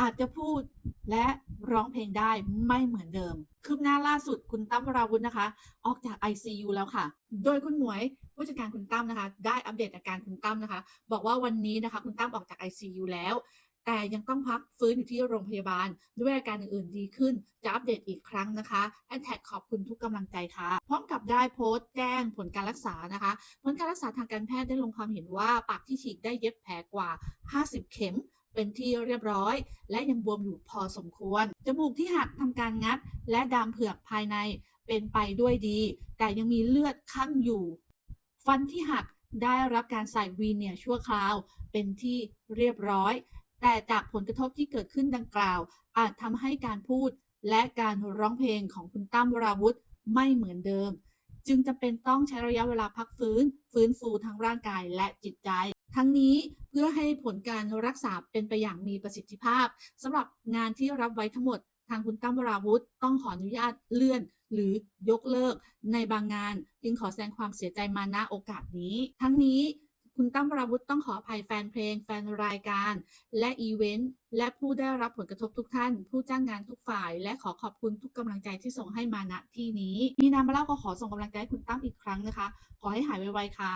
อาจจะพูดและร้องเพลงได้ไม่เหมือนเดิม คืบหน้าล่าสุดคุณตั้มราวุธนะคะ ออกจาก ICU แล้วค่ะ โดยคุณหมวยผู้จัดการคุณตั้มนะคะ ได้อัปเดตอาการคุณตั้มนะคะ บอกว่าวันนี้นะคะ คุณตั้มออกจาก ICU แล้ว แต่ยังต้องพักฟื้นอยู่ที่โรงพยาบาล ด้วยอาการอื่นๆดีขึ้น จะอัปเดตอีกครั้งนะคะแอนแท็กขอบคุณทุกกำลังใจค่ะ พร้อมกับได้โพสต์แจ้งผลการรักษานะคะ ผลการรักษาทางการแพทย์ได้ลงความเห็นว่าปากที่ฉีกได้เย็บแผลกว่า 50 เข็ม เป็นที่เรียบร้อย และยังบวมอยู่พอสมควร จมูกที่หักทำการงัด และดามเผือกภายในเป็นไปด้วยดี แต่ยังมีเลือดข้างอยู่ ฟันที่หักได้รับการใส่วีเนียร์ชั่วคราว เป็นที่เรียบร้อย แต่จากผลกระทบที่เกิดขึ้นดังกล่าว อาจทำให้การพูดและการร้องเพลงของคุณตั้มวราวุธไม่เหมือนเดิม จึงจำเป็นต้องใช้ระยะเวลาพักฟื้น ฟื้นฟูทั้งร่างกายและจิตใจ ทั้งนี้เพื่อให้ผลการรักษาเป็นไปอย่างมีประสิทธิภาพสำหรับงานที่รับไว้ทั้งหมด ทางคุณตั้มวราวุธต้องขออนุญาตเลื่อน หรือยกเลิก ในบางงาน จึงขอแสดงความเสียใจมาณโอกาสนี้ ทั้งนี้คุณตั้มวราวุธต้องขออภัยแฟนเพลง แฟนรายการ และอีเวนต์และผู้ได้รับผลกระทบทุกท่าน ผู้จ้างงานทุกฝ่าย และขอขอบคุณทุกกำลังใจที่ส่งให้มาณที่นี้ มีนามาเล่าก็ขอส่งกำลังใจให้คุณตั้มอีกครั้งนะคะ ขอให้หายไวๆค่ะ